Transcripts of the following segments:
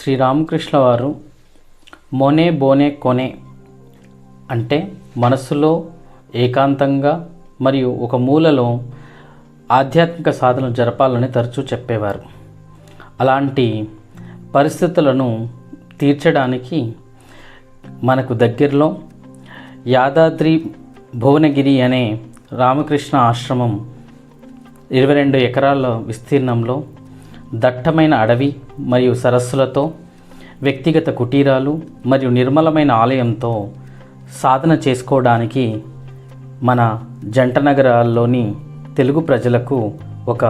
శ్రీరామకృష్ణ వారు మోనే బోనే కొనే అంటే మనస్సులో ఏకాంతంగా మరియు ఒక మూలలో ఆధ్యాత్మిక సాధన జరపాలని తరచూ చెప్పేవారు. అలాంటి పరిస్థితులను తీర్చడానికి మనకు దగ్గరలో యాదాద్రి భువనగిరి అనే రామకృష్ణ ఆశ్రమం ఇరవై రెండు ఎకరాల విస్తీర్ణంలో దట్టమైన అడవి మరియు సరస్సులతో వ్యక్తిగత కుటీరాలు మరియు నిర్మలమైన ఆలయంతో సాధన చేసుకోవడానికి మన జంట నగరాల్లోని తెలుగు ప్రజలకు ఒక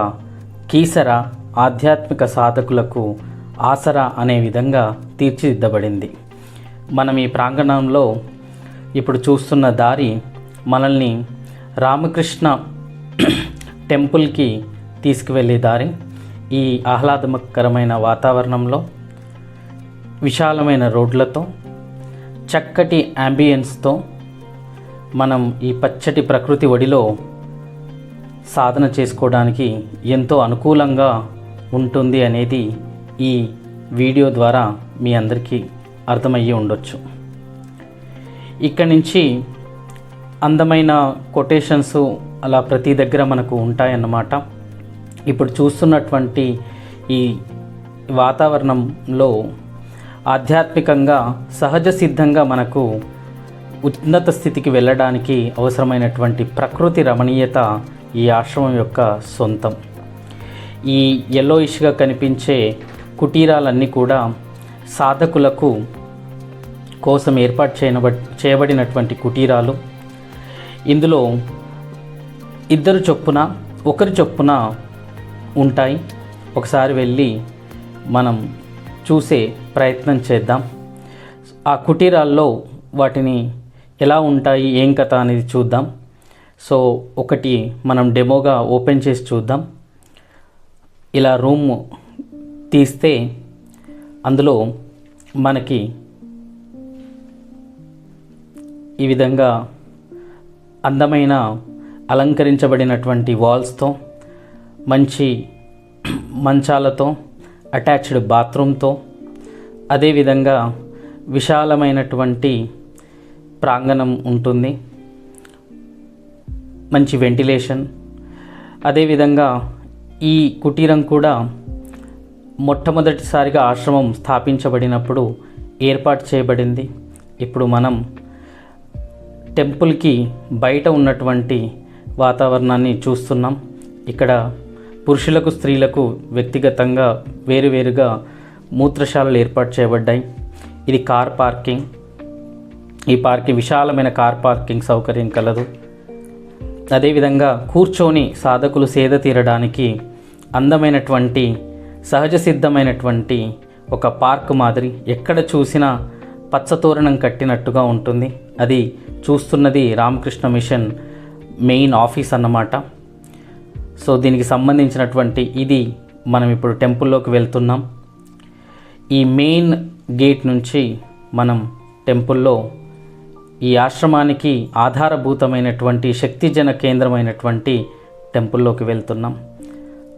కీసర ఆధ్యాత్మిక సాధకులకు ఆసరా అనే విధంగా తీర్చిదిద్దబడింది. మనం ఈ ప్రాంగణంలో ఇప్పుడు చూస్తున్న దారి మనల్ని రామకృష్ణ టెంపుల్కి తీసుకువెళ్ళే దారి. ఈ ఆహ్లాదకరమైన వాతావరణంలో విశాలమైన రోడ్లతో చక్కటి యాంబియన్స్తో మనం ఈ పచ్చటి ప్రకృతి ఒడిలో సాధన చేసుకోవడానికి ఎంతో అనుకూలంగా ఉంటుంది అనేది ఈ వీడియో ద్వారా మీ అందరికీ అర్థమయ్యి ఉండొచ్చు. ఇక్కడి నుంచి అందమైన కొటేషన్స్ అలా ప్రతి దగ్గర మనకు ఉంటాయన్నమాట. ఇప్పుడు చూస్తున్నటువంటి ఈ వాతావరణంలో ఆధ్యాత్మికంగా సహజ సిద్ధంగా మనకు ఉన్నత స్థితికి వెళ్ళడానికి అవసరమైనటువంటి ప్రకృతి రమణీయత ఈ ఆశ్రమం యొక్క సొంతం. ఈ ఎల్లోయిష్గా కనిపించే కుటీరాలన్నీ కూడా సాధకులకు కోసం ఏర్పాటు చేయబ చేయబడినటువంటి కుటీరాలు. ఇందులో ఇద్దరు చొప్పున ఒకరి చొప్పున ఉంటాయి. ఒకసారి వెళ్ళి మనం చూసే ప్రయత్నం చేద్దాం. ఆ కుటీరాల్లో వాటిని ఎలా ఉంటాయి ఏం కథ అనేది చూద్దాం. సో ఒకటి మనం డెమోగా ఓపెన్ చేసి చూద్దాం. ఇలా రూమ్ తీస్తే అందులో మనకి ఈ విధంగా అందమైన అలంకరించబడినటువంటి వాల్స్తో మంచి మంచాలతో అటాచ్డ్ బాత్రూమ్తో అదేవిధంగా విశాలమైనటువంటి ప్రాంగణం ఉంటుంది. మంచి వెంటిలేషన్. అదేవిధంగా ఈ కుటీరం కూడా మొట్టమొదటిసారిగా ఆశ్రమం స్థాపించబడినప్పుడు ఏర్పాటు చేయబడింది. ఇప్పుడు మనం టెంపుల్కి బయట ఉన్నటువంటి వాతావరణాన్ని చూస్తున్నాం. ఇక్కడ పురుషులకు స్త్రీలకు వ్యక్తిగతంగా వేరువేరుగా మూత్రశాలలు ఏర్పాటు చేయబడ్డాయి. ఇది కార్ పార్కింగ్. ఈ పార్కింగ్ విశాలమైన కార్ పార్కింగ్ సౌకర్యం కలదు. అదేవిధంగా కూర్చొని సాధకులు సేద తీరడానికి అందమైనటువంటి సహజ సిద్ధమైనటువంటి ఒక పార్క్ మాదిరి ఎక్కడ చూసినా పచ్చతోరణం కట్టినట్టుగా ఉంటుంది. అది చూస్తున్నది రామకృష్ణ మిషన్ మెయిన్ ఆఫీస్ అన్నమాట. సో దీనికి సంబంధించినటువంటి ఇది మనం ఇప్పుడు టెంపుల్లోకి వెళ్తున్నాం. ఈ మెయిన్ గేట్ నుంచి మనం టెంపుల్లో ఈ ఆశ్రమానికి ఆధారభూతమైనటువంటి శక్తిజన కేంద్రమైనటువంటి టెంపుల్లోకి వెళ్తున్నాం.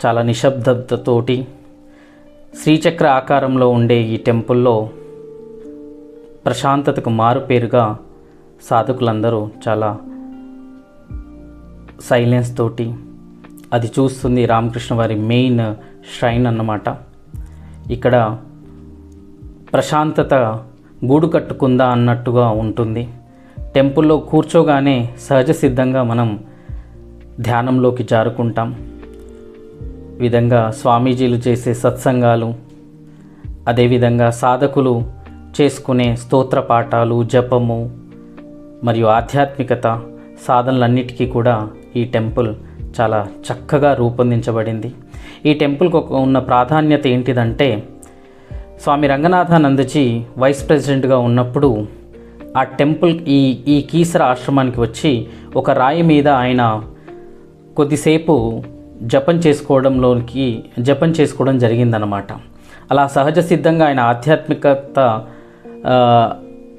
చాలా నిశ్శబ్దతతోటి శ్రీచక్ర ఆకారంలో ఉండే ఈ టెంపుల్లో ప్రశాంతతకు మారుపేరుగా సాధకులందరూ చాలా సైలెన్స్ తోటి అది చూస్తుంది రామకృష్ణ వారి మెయిన్ ష్రైన్ అన్నమాట. ఇక్కడ ప్రశాంతత గూడు కట్టుకుందా అన్నట్టుగా ఉంటుంది. టెంపుల్లో కూర్చోగానే సహజ సిద్ధంగా మనం ధ్యానంలోకి జారుకుంటాం. విధంగా స్వామీజీలు చేసే సత్సంగాలు అదేవిధంగా సాధకులు చేసుకునే స్తోత్ర పాఠాలు జపము మరియు ఆధ్యాత్మికత సాధనలన్నిటికీ కూడా ఈ టెంపుల్ చాలా చక్కగా రూపొందించబడింది. ఈ టెంపుల్కి ఒక ఉన్న ప్రాధాన్యత ఏంటిదంటే స్వామి రంగనాథానందజీ వైస్ ప్రెసిడెంట్గా ఉన్నప్పుడు ఆ టెంపుల్ ఈ ఈ కీసర ఆశ్రమానికి వచ్చి ఒక రాయి మీద ఆయన కొద్దిసేపు జపం చేసుకోవడంలోకి జపం చేసుకోవడం జరిగిందనమాట అలా సహజ సిద్ధంగా ఆయన ఆధ్యాత్మికత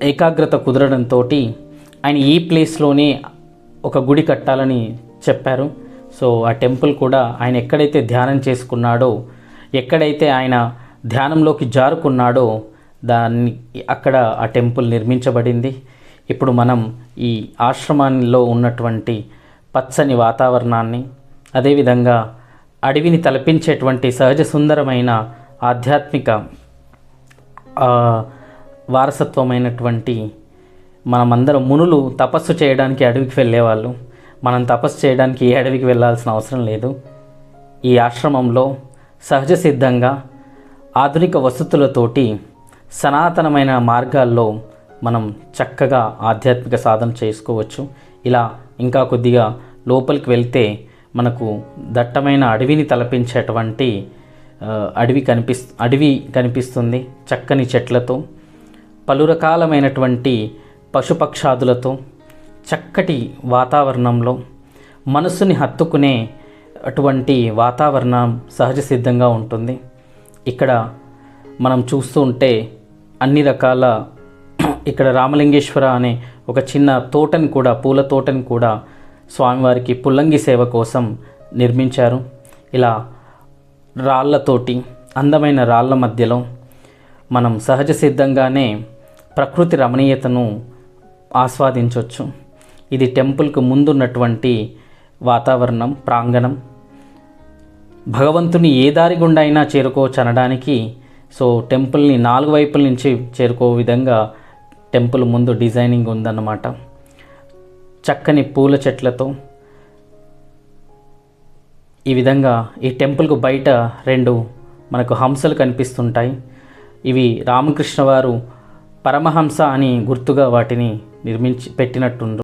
ఏకాగ్రత కుదరడంతో ఆయన ఈ ప్లేస్లోనే ఒక గుడి కట్టాలని చెప్పారు. సో ఆ టెంపుల్ కూడా ఆయన ఎక్కడైతే ధ్యానం చేసుకున్నాడో ఎక్కడైతే ఆయన ధ్యానంలోకి జారుకున్నాడో దాన్ని అక్కడ ఆ టెంపుల్ నిర్మించబడింది. ఇప్పుడు మనం ఈ ఆశ్రమంలో ఉన్నటువంటి పచ్చని వాతావరణాన్ని అదేవిధంగా అడవిని తలపించేటువంటి సహజ సుందరమైన ఆధ్యాత్మిక వారసత్వమైనటువంటి మనమందరం మునులు తపస్సు చేయడానికి అడవికి వెళ్ళేవాళ్ళు. మనం తపస్సు చేయడానికి ఏ అడవికి వెళ్ళాల్సిన అవసరం లేదు. ఈ ఆశ్రమంలో సహజ సిద్ధంగా ఆధునిక వసతులతోటి సనాతనమైన మార్గాల్లో మనం చక్కగా ఆధ్యాత్మిక సాధన చేసుకోవచ్చు. ఇలా ఇంకా కొద్దిగా లోపలికి వెళ్తే మనకు దట్టమైన అడవిని తలపించేటువంటి అడవి కనిపిస్ అడవి కనిపిస్తుంది చక్కని చెట్లతో పలు రకాలమైనటువంటి పశుపక్షాదులతో చక్కటి వాతావరణంలో మనసుని హత్తుకునే అటువంటి వాతావరణం సహజ సిద్ధంగా ఉంటుంది. ఇక్కడ మనం చూస్తూ ఉంటే అన్ని రకాల ఇక్కడ రామలింగేశ్వర అనే ఒక చిన్న తోటని కూడా పూల తోటని కూడా స్వామివారికి పుల్లంగి సేవ కోసం నిర్మించారు. ఇలా రాళ్ళతోటి అందమైన రాళ్ళ మధ్యలో మనం సహజ సిద్ధంగానే ప్రకృతి రమణీయతను ఆస్వాదించవచ్చు ఇది టెంపుల్కు ముందున్నటువంటి వాతావరణం ప్రాంగణం. భగవంతుని ఏ దారి గుండా అయినా చేరుకోవచ్చు అనడానికి సో టెంపుల్ని నాలుగు వైపుల నుంచి చేరుకో విధంగా టెంపుల్ ముందు డిజైనింగ్ ఉందన్నమాట. చక్కని పూల చెట్లతో ఈ విధంగా ఈ టెంపుల్కు బయట రెండు మనకు హంసలు కనిపిస్తుంటాయి. ఇవి రామకృష్ణ వారు పరమహంస అని గుర్తుగా వాటిని నిర్మించి పెట్టినట్టుండ్రు.